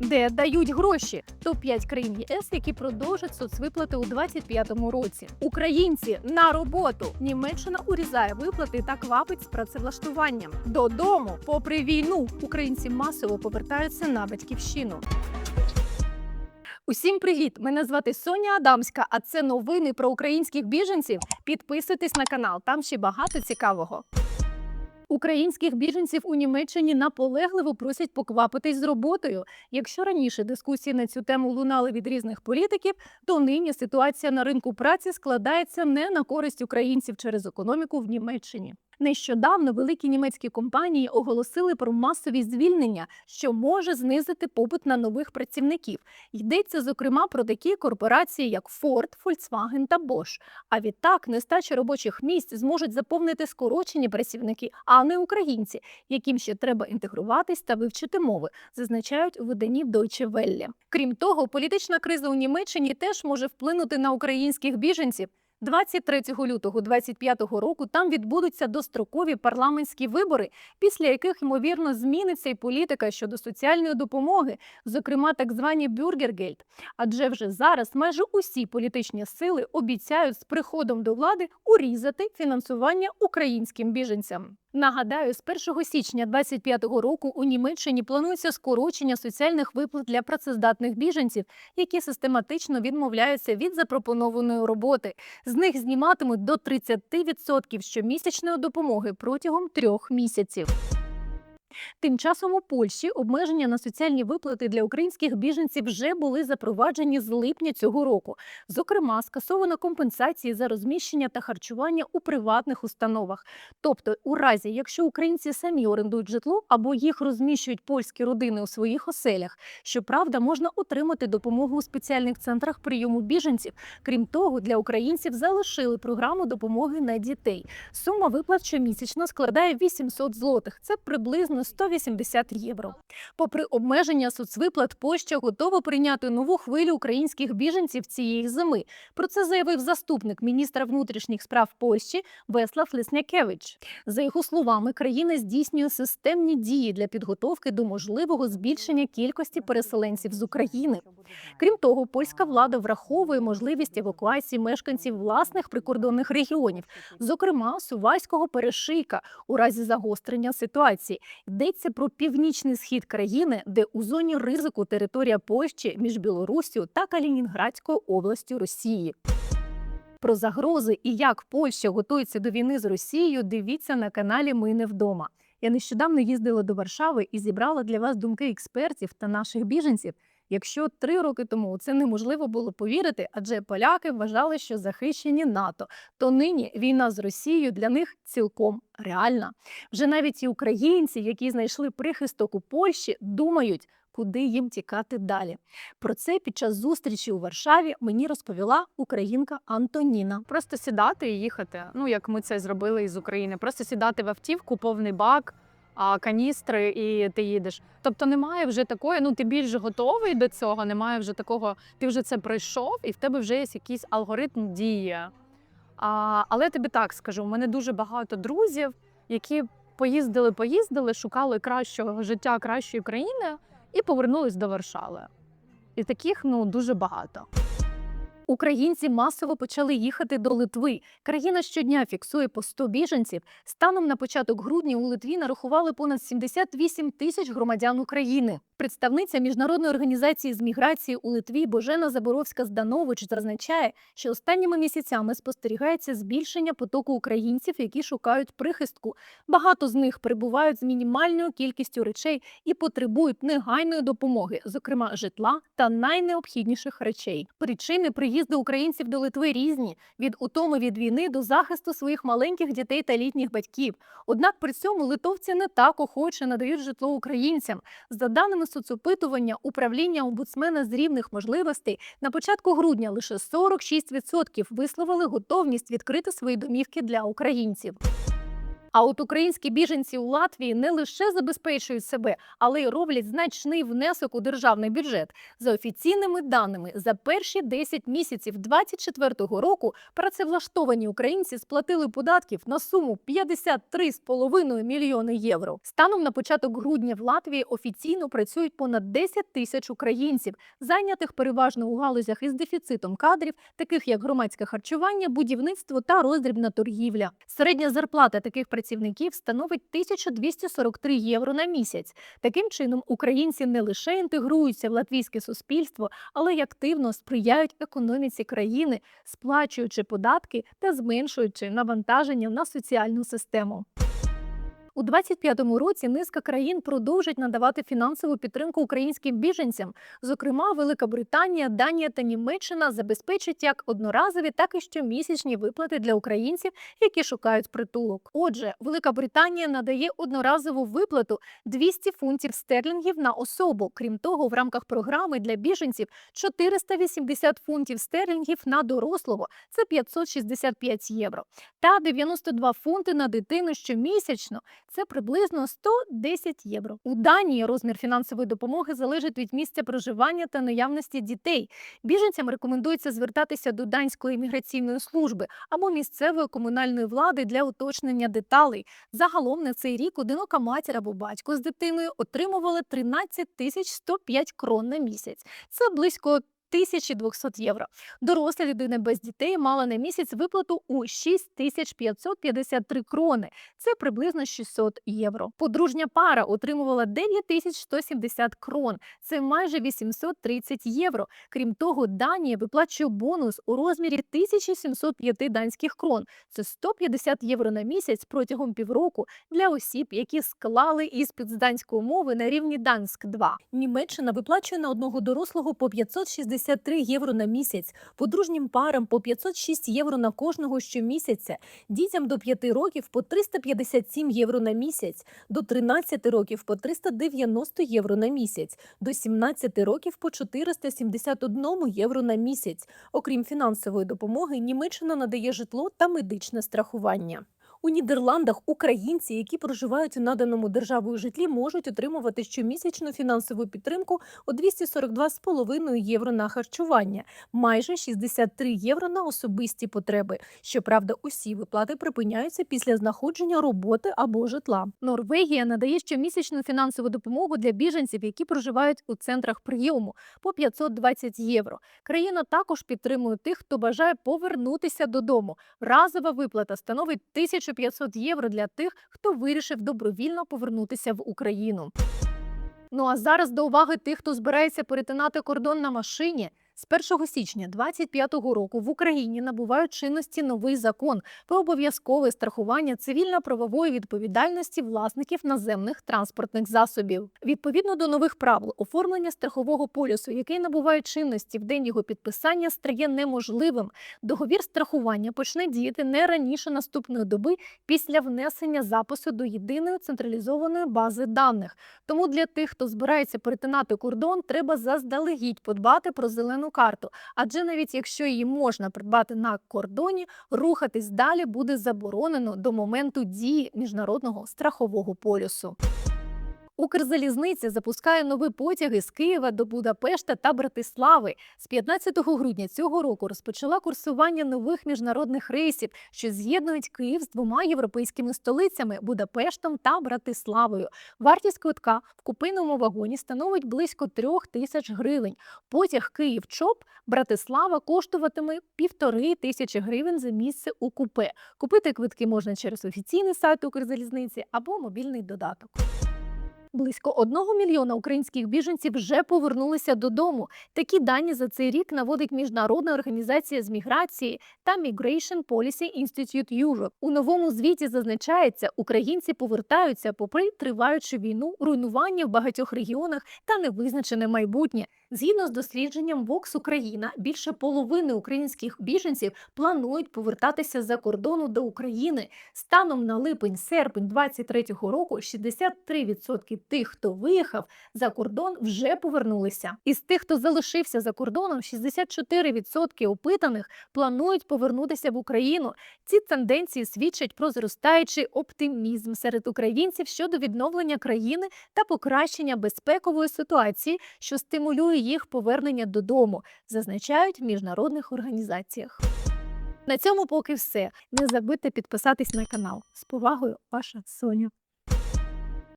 де дають гроші. Топ 5 країн ЄС, які продовжать соцвиплати у 2025 році. Українці на роботу. Німеччина урізає виплати та квапить з працевлаштуванням. Додому, попри війну, українці масово повертаються на батьківщину. Усім привіт! Мене звати Соня Адамська. А це новини про українських біженців. Підписуйтесь на канал, там ще багато цікавого. Українських біженців у Німеччині наполегливо просять поквапитись з роботою. Якщо раніше дискусії на цю тему лунали від різних політиків, то нині ситуація на ринку праці складається не на користь українців через економіку в Німеччині. Нещодавно великі німецькі компанії оголосили про масові звільнення, що може знизити попит на нових працівників. Йдеться зокрема про такі корпорації, як Ford, Volkswagen та Bosch. А відтак нестача робочих місць зможуть заповнити скорочені працівники, а не українці, яким ще треба інтегруватись та вивчити мови, зазначають у виданні Deutsche Welle. Крім того, політична криза у Німеччині теж може вплинути на українських біженців. 23 лютого 2025 року там відбудуться дострокові парламентські вибори, після яких ймовірно зміниться і політика щодо соціальної допомоги, зокрема так звані бюргергельд. Адже вже зараз майже усі політичні сили обіцяють з приходом до влади урізати фінансування українським біженцям. Нагадаю, з 1 січня 2025 року у Німеччині планується скорочення соціальних виплат для працездатних біженців, які систематично відмовляються від запропонованої роботи. З них зніматимуть до 30% щомісячної допомоги протягом трьох місяців. Тим часом у Польщі обмеження на соціальні виплати для українських біженців вже були запроваджені з липня цього року. Зокрема, скасовано компенсації за розміщення та харчування у приватних установах. Тобто, у разі, якщо українці самі орендують житло або їх розміщують польські родини у своїх оселях, щоправда, можна отримати допомогу у спеціальних центрах прийому біженців. Крім того, для українців залишили програму допомоги на дітей. Сума виплат щомісячно складає 800 злотих. Це приблизно 180 євро. Попри обмеження соцвиплат, Польща готова прийняти нову хвилю українських біженців цієї зими. Про це заявив заступник міністра внутрішніх справ Польщі Веслав Леснякевич. За його словами, країна здійснює системні дії для підготовки до можливого збільшення кількості переселенців з України. Крім того, польська влада враховує можливість евакуації мешканців власних прикордонних регіонів, зокрема Сувальського перешийка, у разі загострення ситуації. Йдеться про північний схід країни, де у зоні ризику територія Польщі між Білоруссю та Калінінградською областю Росії. Про загрози і як Польща готується до війни з Росією, дивіться на каналі Ми не вдома. Я нещодавно їздила до Варшави і зібрала для вас думки експертів та наших біженців. Якщо три роки тому це неможливо було повірити, адже поляки вважали, що захищені НАТО, то нині війна з Росією для них цілком реальна. Вже навіть і українці, які знайшли прихисток у Польщі, думають, куди їм тікати далі. Про це під час зустрічі у Варшаві мені розповіла українка Антоніна. Просто сідати і їхати. Ну як ми це зробили із України. Просто сідати в автівку, повний бак, а каністри, і ти їдеш. Тобто немає вже такої. Ну ти більш готовий до цього. Немає вже такого. Ти вже це пройшов, і в тебе вже є якийсь алгоритм дії. А, але я тобі так скажу: у мене дуже багато друзів, які поїздили, поїздили, шукали кращого життя, кращої країни і повернулись до Варшави. І таких ну дуже багато. Українці масово почали їхати до Литви. Країна щодня фіксує по 100 біженців. Станом на початок грудня у Литві нарахували понад 78 тисяч громадян України. Представниця міжнародної організації з міграції у Литві Божена Заборовська Зданович зазначає, що останніми місяцями спостерігається збільшення потоку українців, які шукають прихистку. Багато з них перебувають з мінімальною кількістю речей і потребують негайної допомоги, зокрема житла та найнеобхідніших речей. Причини приїзду українців до Литви різні: від утоми від війни до захисту своїх маленьких дітей та літніх батьків. Однак при цьому литовці не так охоче надають житло українцям. За даними соцопитування управління омбудсмена з рівних можливостей на початку грудня лише 46% висловили готовність відкрити свої домівки для українців. А от українські біженці у Латвії не лише забезпечують себе, але й роблять значний внесок у державний бюджет. За офіційними даними, за перші 10 місяців 2024 року працевлаштовані українці сплатили податків на суму 53,5 мільйони євро. Станом на початок грудня в Латвії офіційно працюють понад 10 тисяч українців, зайнятих переважно у галузях із дефіцитом кадрів, таких як громадське харчування, будівництво та роздрібна торгівля. Середня зарплата таких працівників становить 1243 євро на місяць. Таким чином, українці не лише інтегруються в латвійське суспільство, але й активно сприяють економіці країни, сплачуючи податки та зменшуючи навантаження на соціальну систему. У 25-му році низка країн продовжать надавати фінансову підтримку українським біженцям. Зокрема, Велика Британія, Данія та Німеччина забезпечать як одноразові, так і щомісячні виплати для українців, які шукають притулок. Отже, Велика Британія надає одноразову виплату 200 фунтів стерлінгів на особу. Крім того, в рамках програми для біженців 480 фунтів стерлінгів на дорослого це 565 євро, та 92 фунти на дитину щомісячно це приблизно 110 євро. У Данії розмір фінансової допомоги залежить від місця проживання та наявності дітей. Біженцям рекомендується звертатися до данської імміграційної служби або місцевої комунальної влади для уточнення деталей. Загалом на цей рік одинока матір або батько з дитиною отримували 13 тисяч 105 крон на місяць. Це близько 1200 євро. Доросла людина без дітей мала на місяць виплату у 6553 крони. Це приблизно 600 євро. Подружня пара отримувала 9170 крон. Це майже 830 євро. Крім того, Данія виплачує бонус у розмірі 1705 данських крон. Це 150 євро на місяць протягом півроку для осіб, які склали іспит з данської мови на рівні Данськ 2. Німеччина виплачує на одного дорослого по 563 євро на місяць, подружнім парам по 506 євро на кожного щомісяця, дітям до 5 років по 357 євро на місяць, до 13 років по 390 євро на місяць, до 17 років по 471 євро на місяць. Окрім фінансової допомоги, Німеччина надає житло та медичне страхування. У Нідерландах українці, які проживають у наданому державою житлі, можуть отримувати щомісячну фінансову підтримку у 242,5 євро на харчування, майже 63 євро на особисті потреби. Щоправда, усі виплати припиняються після знаходження роботи або житла. Норвегія надає щомісячну фінансову допомогу для біженців, які проживають у центрах прийому по 520 євро. Країна також підтримує тих, хто бажає повернутися додому. Разова виплата становить 1500 євро для тих, хто вирішив добровільно повернутися в Україну. Ну а зараз до уваги тих, хто збирається перетинати кордон на машині. З 1 січня 2025 року в Україні набувають чинності новий закон про обов'язкове страхування цивільно-правової відповідальності власників наземних транспортних засобів. Відповідно до нових правил, оформлення страхового полюсу, який набуває чинності в день його підписання, стає неможливим. Договір страхування почне діяти не раніше наступної доби після внесення запису до єдиної централізованої бази даних. Тому для тих, хто збирається перетинати кордон, треба заздалегідь подбати про зелену карту. Адже навіть якщо її можна придбати на кордоні, рухатись далі буде заборонено до моменту дії міжнародного страхового полюсу. Укрзалізниця запускає нові потяги з Києва до Будапешта та Братислави. З 15 грудня цього року розпочала курсування нових міжнародних рейсів, що з'єднують Київ з двома європейськими столицями Будапештом та Братиславою. Вартість квитка в купейному вагоні становить близько трьох тисяч гривень. Потяг Київ ЧОП Братислава коштуватиме півтори тисячі гривень за місце у купе. Купити квитки можна через офіційний сайт Укрзалізниці або мобільний додаток. Близько одного мільйона українських біженців вже повернулися додому. Такі дані за цей рік наводить міжнародна організація з міграції та Migration Policy Institute Europe. У новому звіті зазначається, українці повертаються попри триваючу війну, руйнування в багатьох регіонах та невизначене майбутнє. Згідно з дослідженням Vox Україна, більше половини українських біженців планують повертатися за кордону до України. Станом на липень-серпень 2023 року 63% тих, хто виїхав за кордон, вже повернулися. Із тих, хто залишився за кордоном, 64% опитаних планують повернутися в Україну. Ці тенденції свідчать про зростаючий оптимізм серед українців щодо відновлення країни та покращення безпекової ситуації, що стимулює їх повернення додому, зазначають в міжнародних організаціях. На цьому поки все. Не забудьте підписатись на канал. З повагою, ваша Соня.